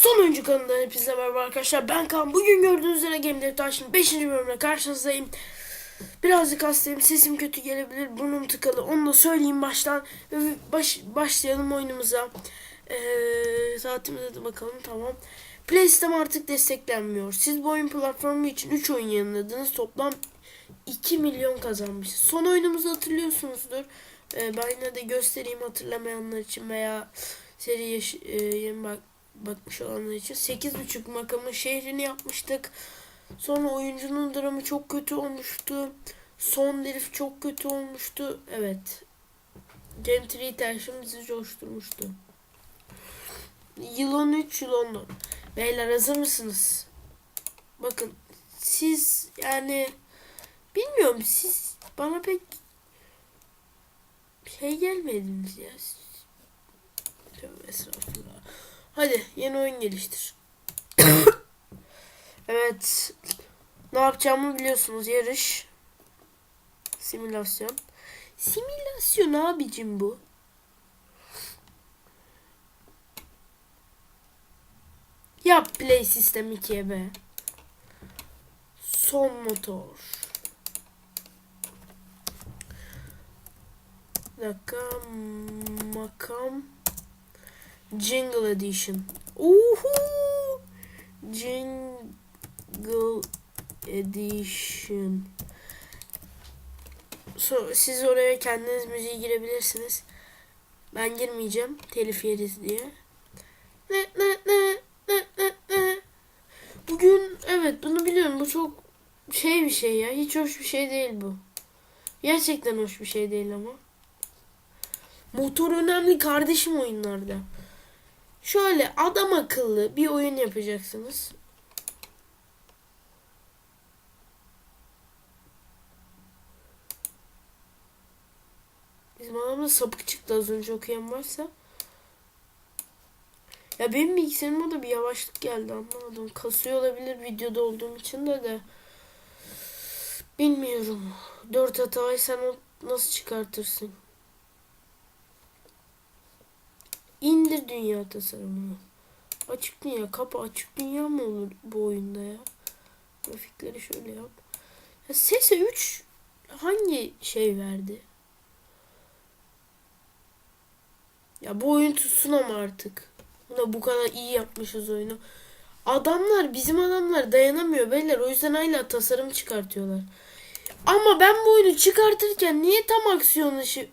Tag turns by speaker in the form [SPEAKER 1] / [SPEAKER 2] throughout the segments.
[SPEAKER 1] Son oyuncu kanalından hepinize merhaba arkadaşlar. Ben Kaan. Bugün gördüğünüz üzere Dev Taş'ın 5. bölümüne karşınızdayım. Birazcık hastayım. Sesim kötü gelebilir. Burnum tıkalı. Onu da söyleyeyim baştan. Baş, başlayalım oyunumuza. Ee, saatimize de bakalım. Tamam. Play System artık desteklenmiyor. Siz bu oyun platformu için 3 oyun yayınladınız. Toplam 2 milyon kazanmış. Son oyunumuzu hatırlıyorsunuzdur. Ee, ben yine de göstereyim hatırlamayanlar için veya seri e, yeni bak bakmış olanlar için 8.5 makamın şehrini yapmıştık. Sonra oyuncunun dramı çok kötü olmuştu. Son herif çok kötü olmuştu. Evet. Gentry Terşim bizi coşturmuştu. Yıl 13 yıl 14. Beyler hazır mısınız? Bakın siz yani bilmiyorum siz bana pek şey gelmediniz ya. Tövbe estağfurullah. Hadi yeni oyun geliştir. evet. Ne yapacağımı biliyorsunuz. Yarış. Simülasyon. Simülasyon abicim bu. Yap Play System 2'ye be. Son motor. Bir dakika. Makam. Jingle Edition. Uhu! Jingle Edition. So, siz oraya kendiniz müziği girebilirsiniz. Ben girmeyeceğim. Telif yeriz diye. Ne ne ne ne ne ne. Bugün evet bunu biliyorum. Bu çok şey bir şey ya. Hiç hoş bir şey değil bu. Gerçekten hoş bir şey değil ama. Motor önemli kardeşim oyunlarda. Şöyle adam akıllı bir oyun yapacaksınız. Bizim adamda sapık çıktı az önce okuyan varsa. Ya benim bilgisayarıma da bir yavaşlık geldi anlamadım. Kasıyor olabilir videoda olduğum için de de. Bilmiyorum. Dört hatayı sen nasıl çıkartırsın? İndir dünya tasarımını. Açık dünya, kapı açık dünya mı olur bu oyunda ya? Grafikleri şöyle yap. Ya sese 3 hangi şey verdi? Ya bu oyun tutsun ama artık. Buna bu kadar iyi yapmışız oyunu. Adamlar, bizim adamlar dayanamıyor beyler. O yüzden hala tasarım çıkartıyorlar. Ama ben bu oyunu çıkartırken niye tam aksiyon dışı...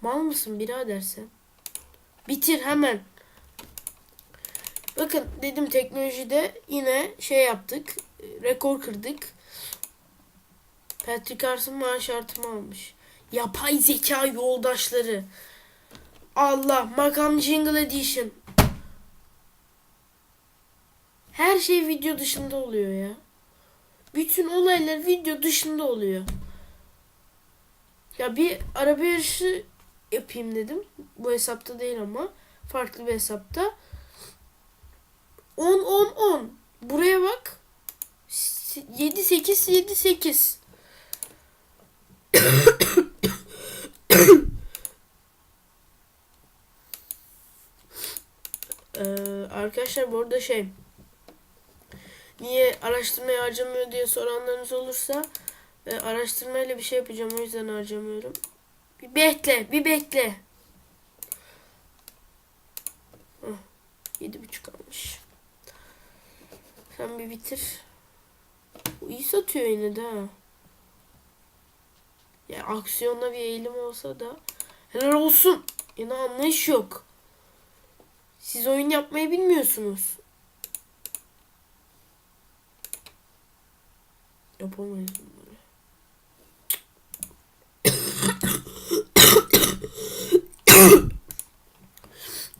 [SPEAKER 1] Mal mısın birader sen? Bitir hemen. Bakın dedim teknolojide yine şey yaptık. Rekor kırdık. Patrick Carson maaş artımı almış. Yapay zeka yoldaşları. Allah makam jingle edition. Her şey video dışında oluyor ya. Bütün olaylar video dışında oluyor. Ya bir araba yarışı yapayım dedim. Bu hesapta değil ama farklı bir hesapta. 10 10 10. Buraya bak. 7 8 7 8. ee, arkadaşlar bu arada şey niye araştırmaya harcamıyor diye soranlarınız olursa e, araştırmayla bir şey yapacağım o yüzden harcamıyorum. Bir bekle, bir bekle. Yedi buçuk almış. Sen bir bitir. Bu iyi satıyor yine de. Ya aksiyonda bir eğilim olsa da helal olsun. Yine anlayış yok. Siz oyun yapmayı bilmiyorsunuz. Yapamayız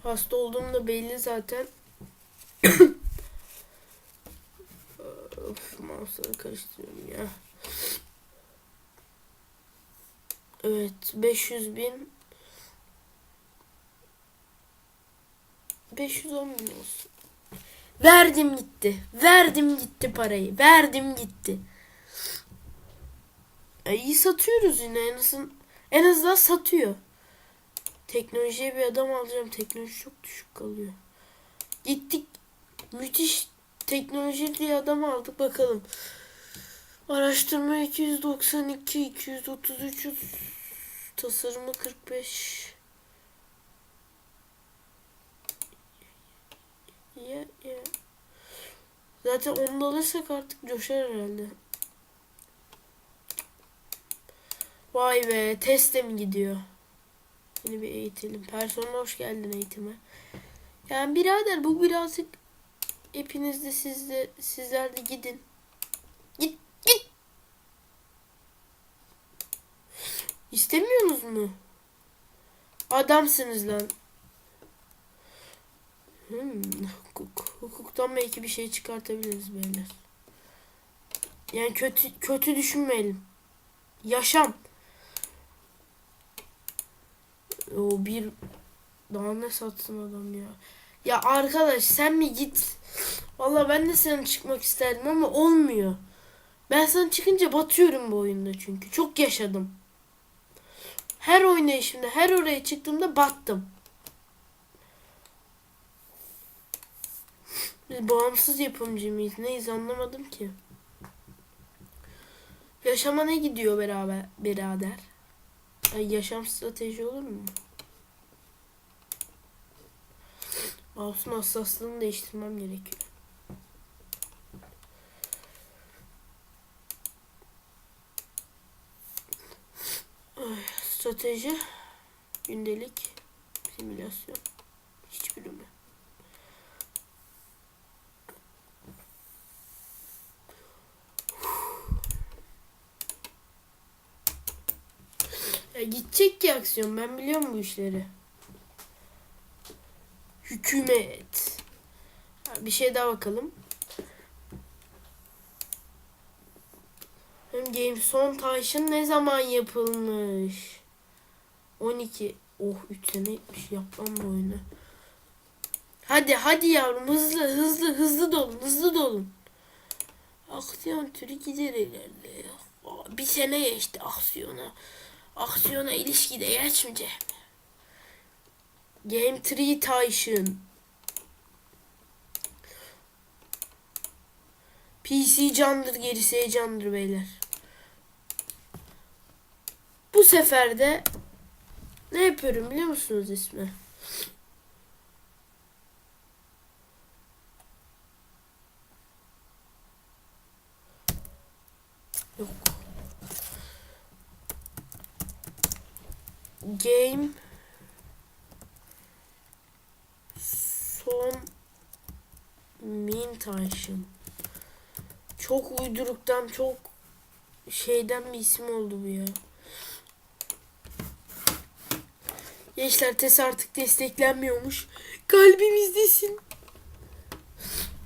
[SPEAKER 1] Hasta olduğum da belli zaten. of, mouse'ları karıştırıyorum ya. Evet, 500 bin. 510 bin olsun. Verdim gitti. Verdim gitti parayı. Verdim gitti. E, iyi satıyoruz yine en azından. En azından satıyor. Teknolojiye bir adam alacağım. Teknoloji çok düşük kalıyor. Gittik. Müthiş teknolojili adam aldık bakalım. Araştırma 292, 233, tasarımı 45. Ya ya. Zaten onu alırsak artık coşar herhalde. Vay be teste mi gidiyor? Seni bir eğitelim. Personel hoş geldin eğitime. Yani birader bu birazcık hepiniz de siz de sizler de gidin. Git git. İstemiyorsunuz mu? Adamsınız lan. Hmm, hukuk. Hukuktan belki bir şey çıkartabiliriz beyler. Yani kötü kötü düşünmeyelim. Yaşam. O bir daha ne satsın adam ya. Ya arkadaş sen mi git? Valla ben de senin çıkmak isterdim ama olmuyor. Ben sana çıkınca batıyorum bu oyunda çünkü. Çok yaşadım. Her oynayışımda, her oraya çıktığımda battım. Biz bağımsız yapımcı mıyız? Neyiz anlamadım ki. Yaşama ne gidiyor beraber birader? Yaşam strateji olur mu? Mouse'un hassaslığını değiştirmem gerekiyor. Ay, strateji, gündelik, simülasyon, hiçbiri mi? Ya gidecek ki aksiyon. Ben biliyorum bu işleri. Hükümet. Bir şey daha bakalım. Hem Game son taşın ne zaman yapılmış? 12. Oh 3 sene etmiş. Yap lan bu oyunu. Hadi hadi yavrum hızlı hızlı hızlı dolun hızlı dolun. Aksiyon türü gider. Aa, Bir sene geçti aksiyona. Aksiyona ilişkide geçmeyecek mi? Game 3 Tyson. PC candır gerisi heyecandır beyler. Bu sefer de ne yapıyorum biliyor musunuz ismi? Yok. Game son Mintaş'ın çok uyduruktan çok şeyden bir isim oldu bu ya. Gençler TES artık desteklenmiyormuş. Kalbimizdesin.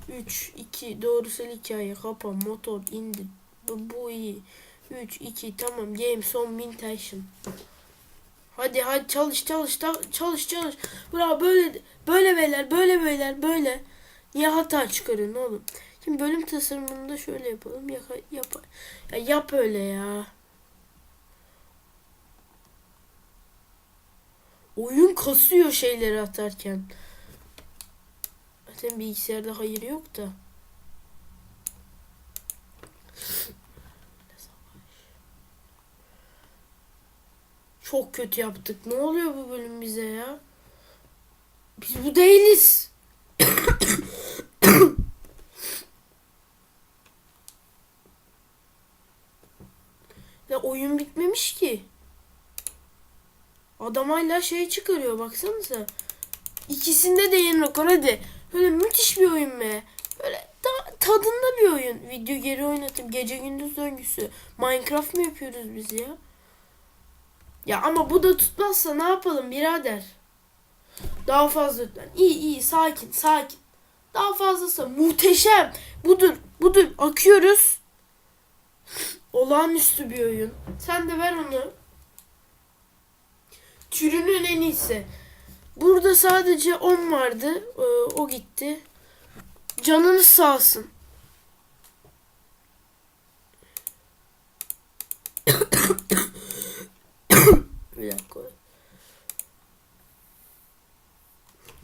[SPEAKER 1] 3, 2, doğrusal hikaye, kapa, motor, indir. Bu, bu iyi. 3, 2, tamam. Game son Mintaş'ın. Hadi hadi çalış çalış çalış çalış. Bravo böyle böyle beyler böyle beyler böyle. Niye hata çıkarıyorsun oğlum? Şimdi bölüm tasarımında şöyle yapalım. Yap, yap, ya yap öyle ya. Oyun kasıyor şeyleri atarken. Zaten bilgisayarda hayır yok da. Çok kötü yaptık. Ne oluyor bu bölüm bize ya? Biz bu değiliz. ya oyun bitmemiş ki. Adam hala şey çıkarıyor baksanıza. İkisinde de yeni rekor hadi. Böyle müthiş bir oyun be. Böyle ta- tadında bir oyun. Video geri oynatıp gece gündüz döngüsü. Minecraft mı yapıyoruz biz ya? Ya ama bu da tutmazsa ne yapalım birader? Daha fazla lütfen. İyi iyi sakin sakin. Daha fazlası muhteşem. Budur budur akıyoruz. Olağanüstü bir oyun. Sen de ver onu. Türünün en iyisi. Burada sadece 10 vardı. Ee, o gitti. Canınız sağ olsun. Bir dakika.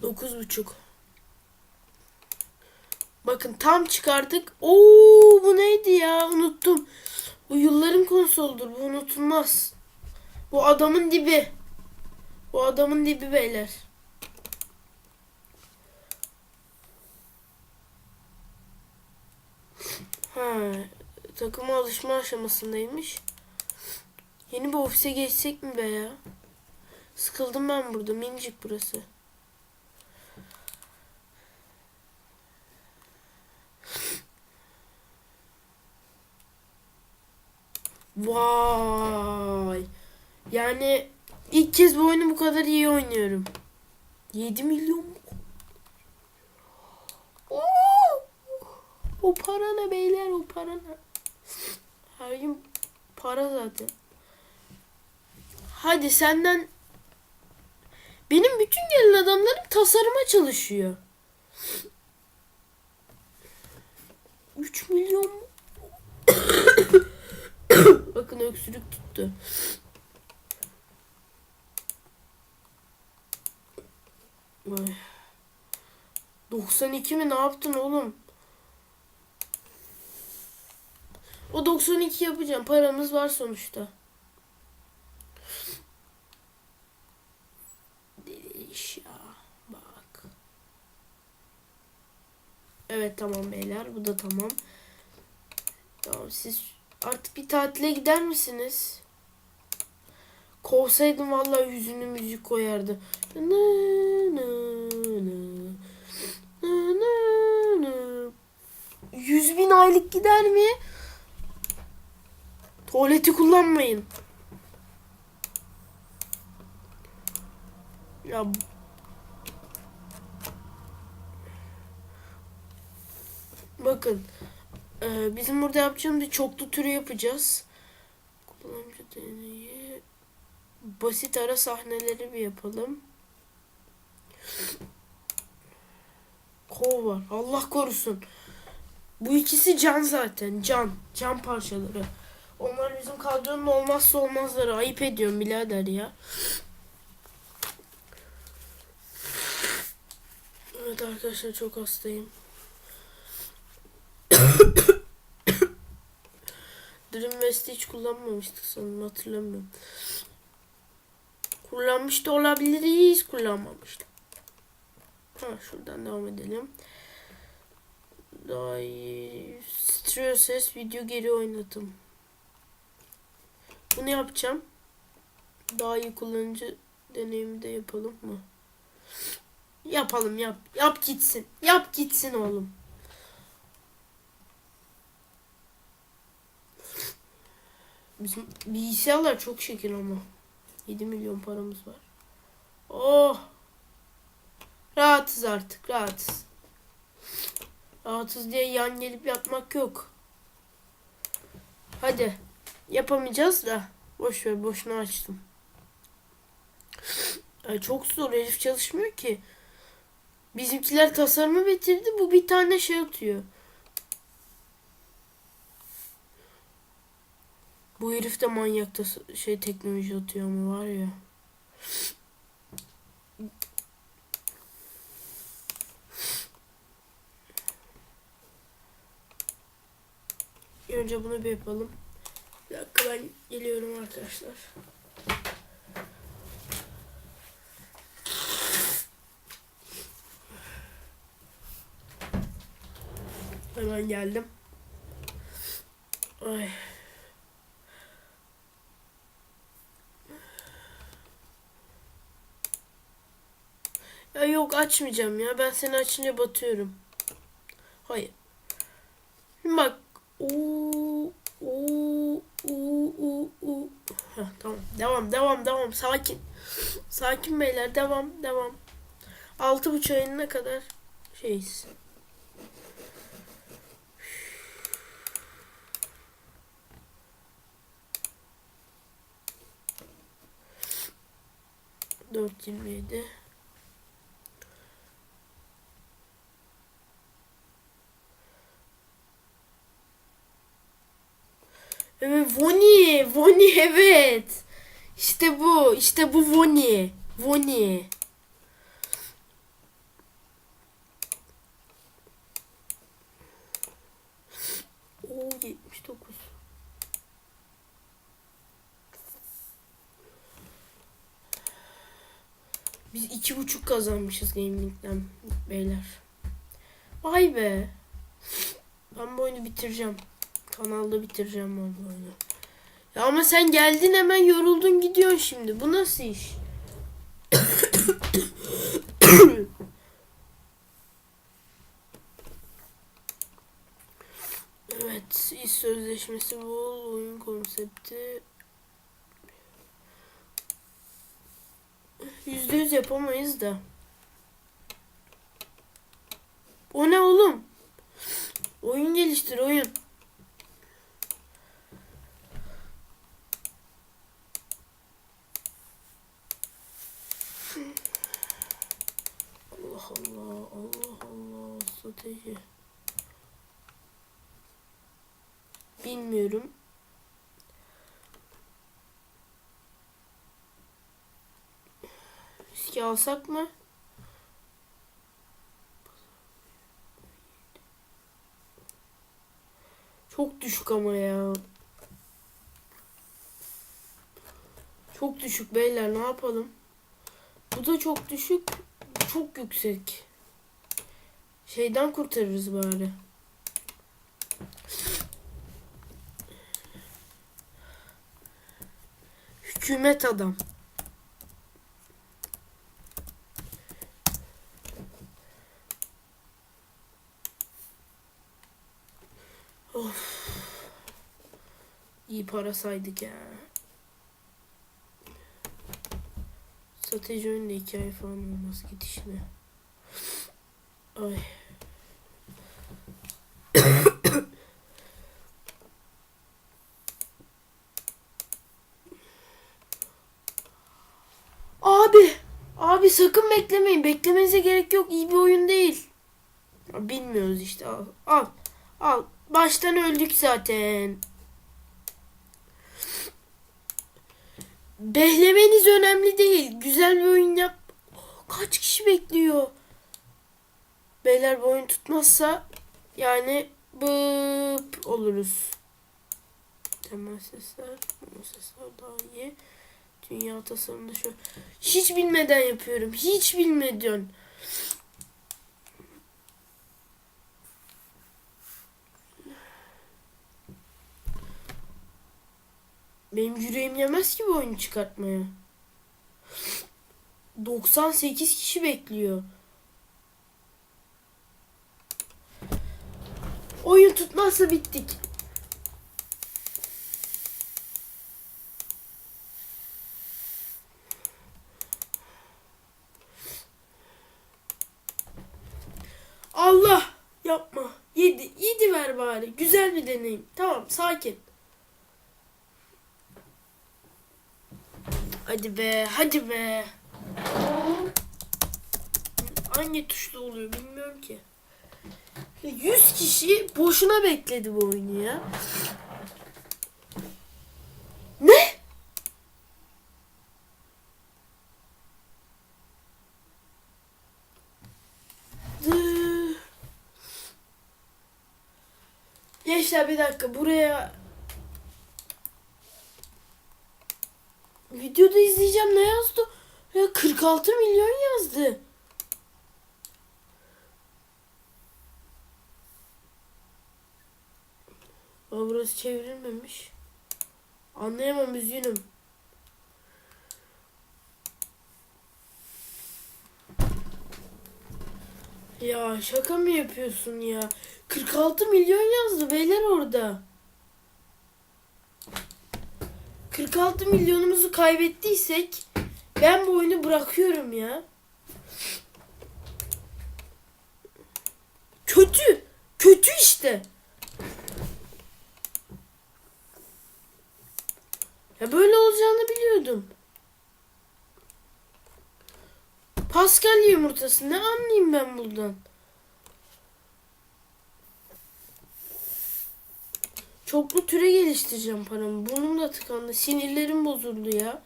[SPEAKER 1] Dokuz buçuk. Bakın tam çıkardık. Oo bu neydi ya? Unuttum. Bu yılların konsoludur. Bu unutulmaz. Bu adamın dibi. Bu adamın dibi beyler. Ha, takıma alışma aşamasındaymış. Yeni bir ofise geçsek mi be ya? Sıkıldım ben burada. Minicik burası. Vay. Yani ilk kez bu oyunu bu kadar iyi oynuyorum. 7 milyon mu? Oo! O para ne beyler o para ne? Her gün para zaten. Hadi senden benim bütün gelin adamlarım tasarıma çalışıyor. 3 milyon mu? Bakın öksürük tuttu. Ay. 92 mi ne yaptın oğlum? O 92 yapacağım. Paramız var sonuçta. Deli iş ya. Bak. Evet tamam beyler. Bu da tamam. Tamam siz artık bir tatile gider misiniz? Kovsaydım vallahi yüzünü müzik koyardı. Yüz bin aylık gider mi? Tuvaleti kullanmayın. Ya Bakın. Ee, bizim burada yapacağımız bir çoklu türü yapacağız. Kullanıcı deneyi. Basit ara sahneleri bir yapalım. Kov var. Allah korusun. Bu ikisi can zaten. Can. Can parçaları. Onlar bizim kadronun olmazsa olmazları. Ayıp ediyorum birader ya. Evet arkadaşlar çok hastayım. Dream West'i hiç kullanmamıştık sanırım hatırlamıyorum. Kullanmış da olabiliriz. Kullanmamıştık. Ha şuradan devam edelim. Daha iyi. Stereo ses video geri oynatım. Bunu yapacağım. Daha iyi kullanıcı deneyimi de yapalım mı? Yapalım yap. Yap gitsin. Yap gitsin oğlum. Bizim bilgisayarlar çok şekil ama. 7 milyon paramız var. Oh. Rahatız artık rahatız. Rahatız diye yan gelip yatmak yok. Hadi. Yapamayacağız da. Boş ver boşuna açtım. Ay çok zor herif çalışmıyor ki. Bizimkiler tasarımı bitirdi bu bir tane şey atıyor. Bu herif de manyak da şey teknoloji atıyor ama var ya. Önce bunu bir yapalım. Bir dakika ben geliyorum arkadaşlar. Hemen geldim. Ay. Ya yok açmayacağım ya. Ben seni açınca batıyorum. Hayır. Şimdi bak. Oo, oo, oo, oo, oo. Tamam. Devam, devam, devam. Sakin. Sakin beyler. Devam, devam. Altı buçuk ayına kadar şeyiz. Dört yirmi yedi. Voni. Voni evet. İşte bu. İşte bu Voni. Voni. 79. Biz iki buçuk kazanmışız gaming'den beyler. Vay be. Ben bu oyunu bitireceğim. Kanalda bitireceğim bu oyunu. Ya ama sen geldin hemen yoruldun gidiyorsun şimdi. Bu nasıl iş? evet, iş sözleşmesi bu, oyun konsepti. Yüzde yüz yapamayız da. O ne oğlum? Oyun geliştir oyun. Allah Allah Allah Allah strateji. Bilmiyorum. Riski alsak mı? Çok düşük ama ya. Çok düşük beyler ne yapalım? Bu da çok düşük. Çok yüksek. Şeyden kurtarırız bari. Hükümet adam. Of. İyi para saydık ya. Strateji oyunda hikaye falan olmaz gidişine. Ay. Abi. Abi sakın beklemeyin. Beklemenize gerek yok. İyi bir oyun değil. Bilmiyoruz işte. Al. Al. Al. Baştan öldük zaten. Behlemeniz önemli değil. Güzel bir oyun yap. Kaç kişi bekliyor? Beyler bu oyun tutmazsa yani bıp oluruz. Temel sesler, bu sesler daha iyi. Dünya tasarımında şu. Hiç bilmeden yapıyorum. Hiç bilmeden. Benim yüreğim yemez ki bu oyunu çıkartmaya. 98 kişi bekliyor. Oyun tutmazsa bittik. Allah yapma. Yedi. Yedi ver bari. Güzel bir deneyim. Tamam sakin. Hadi be. Hadi be. Hangi tuşla oluyor bilmiyorum ki. 100 kişi boşuna bekledi bu oyunu ya. Ne? Dı- Gençler bir dakika buraya videoda izleyeceğim ne yazdı? Ya 46 milyon yazdı. Aa, burası çevrilmemiş. Anlayamam üzgünüm. Ya şaka mı yapıyorsun ya? 46 milyon yazdı beyler orada. 46 milyonumuzu kaybettiysek ben bu oyunu bırakıyorum ya. Kötü. Kötü işte. Ya böyle olacağını biliyordum. Pascal yumurtası ne anlayayım ben buradan? Çoklu türe geliştireceğim paramı. Burnum da tıkandı. Sinirlerim bozuldu ya.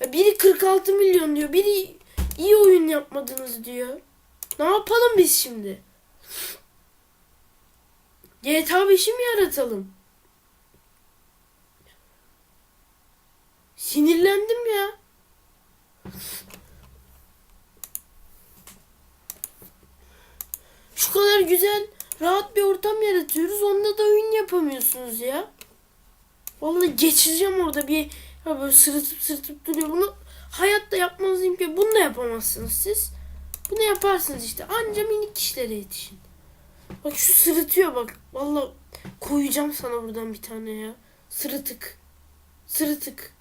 [SPEAKER 1] ya. Biri 46 milyon diyor. Biri iyi oyun yapmadınız diyor. Ne yapalım biz şimdi? GTA 5'i mi yaratalım? Sinirlendim ya. Şu kadar güzel, rahat bir ortam yaratıyoruz. Onda da oyun yapamıyorsunuz ya. Vallahi geçireceğim orada bir ya böyle sırıtıp sırıtıp duruyor. Bunu hayatta yapmanız imkanı. Bunu da yapamazsınız siz. Bunu yaparsınız işte. Anca minik kişilere yetişin. Bak şu sırıtıyor bak. Vallahi koyacağım sana buradan bir tane ya. Sırıtık. Sırıtık.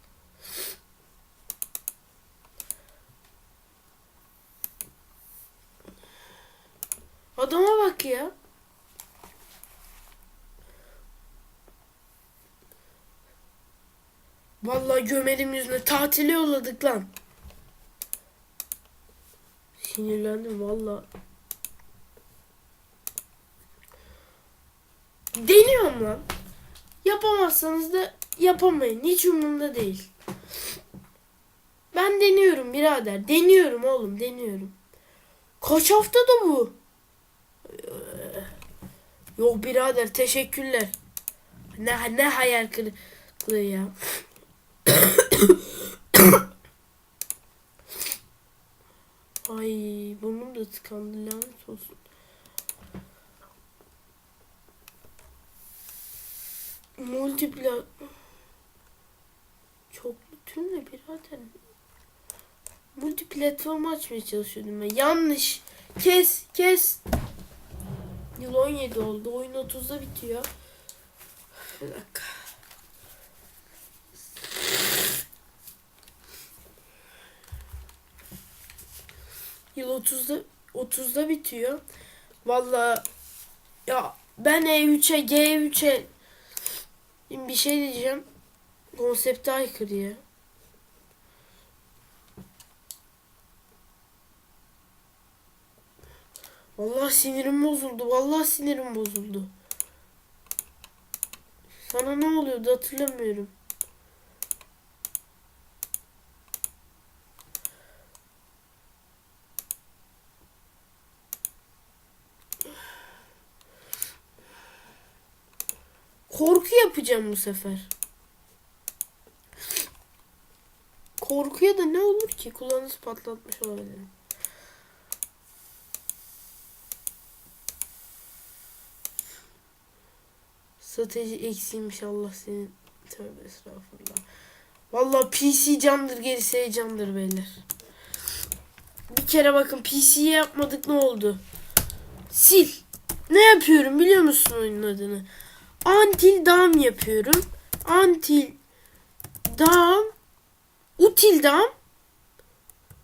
[SPEAKER 1] Adama bak ya. Vallahi gömerim yüzüne tatile yolladık lan. Sinirlendim vallahi. Deniyorum lan. Yapamazsanız da yapamayın. Hiç umurumda değil. Ben deniyorum birader. Deniyorum oğlum deniyorum. Kaç hafta da bu? Yok birader teşekkürler. Ne ne hayal kırıklığı ya. Ay burnum da tıkandı lanet olsun. Multipla çoklu tüm ne birader? Multiplatform açmaya çalışıyordum ben. Yanlış. Kes kes. Yıl 17 oldu. Oyun 30'da bitiyor. Bir dakika. Yıl 30'da 30'da bitiyor. Vallahi ya ben E3'e G3'e bir şey diyeceğim. Konsepte aykırı ya. Vallahi sinirim bozuldu. Vallahi sinirim bozuldu. Sana ne oluyordu hatırlamıyorum. Korku yapacağım bu sefer. Korkuya da ne olur ki? Kulağınızı patlatmış olabilirim. Strateji eksiymiş Allah senin. Tövbe estağfurullah. Vallahi PC candır gerisi heyecandır beyler. Bir kere bakın PC'ye yapmadık ne oldu? Sil. Ne yapıyorum biliyor musun oyunun adını? Until Dawn yapıyorum. Until Dawn Util Dawn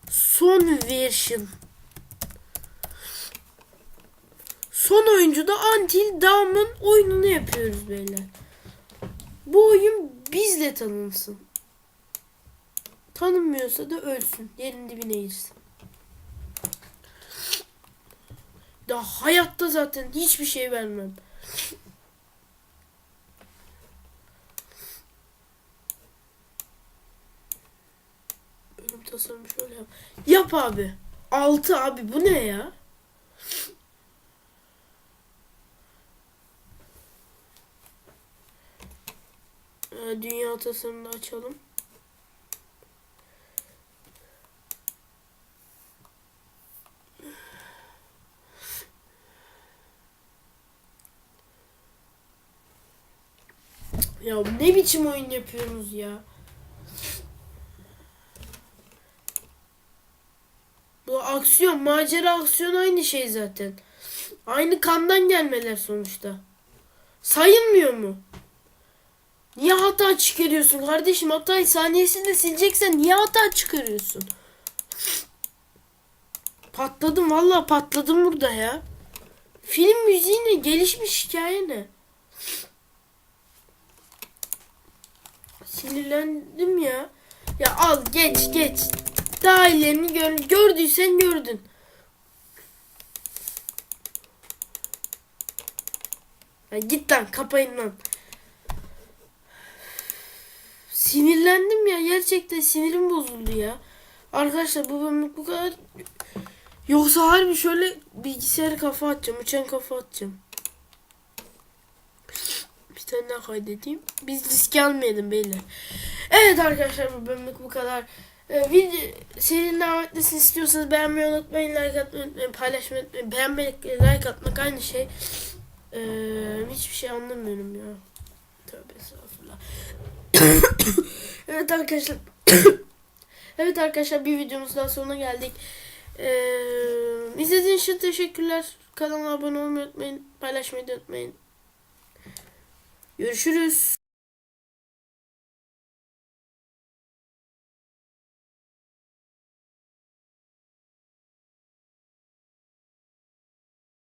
[SPEAKER 1] son version. Son oyuncu da Until Dawn'ın oyununu yapıyoruz beyler. Bu oyun bizle tanınsın. Tanınmıyorsa da ölsün. Yerin dibine girsin. Daha hayatta zaten hiçbir şey vermem. Bölüm tasarımı şöyle yap. Yap abi. 6 abi bu ne ya? Ee, dünya tasarımını açalım. Ya ne biçim oyun yapıyorsunuz ya? Bu aksiyon, macera aksiyon aynı şey zaten. Aynı kandan gelmeler sonuçta. Sayılmıyor mu? Niye hata çıkarıyorsun kardeşim? Hatayı saniyesinde sileceksen niye hata çıkarıyorsun? Patladım vallahi patladım burada ya. Film müziği ne? Gelişmiş hikaye ne? Sinirlendim ya. Ya al geç geç. Daha ilerini gör, gördüysen gördün. Ya git lan kapayın lan. Sinirlendim ya gerçekten sinirim bozuldu ya. Arkadaşlar bu bölümlük bu kadar. Yoksa harbi şöyle bilgisayarı kafa atacağım. Uçan kafa atacağım. Bir tane daha kaydedeyim. Biz riske almayalım beyler. Evet arkadaşlar bu bölümlük bu kadar. Ee, video serinin devam istiyorsanız beğenmeyi unutmayın, like atmayı unutmayın, paylaşmayı unutmayın. Beğenmek, like atmak aynı şey. Ee, hiçbir şey anlamıyorum ya. Tövbe estağfurullah. evet arkadaşlar. evet arkadaşlar bir videomuzun daha sonuna geldik. Ee, izlediğiniz için teşekkürler. Kanala abone olmayı unutmayın. Paylaşmayı unutmayın. Görüşürüz.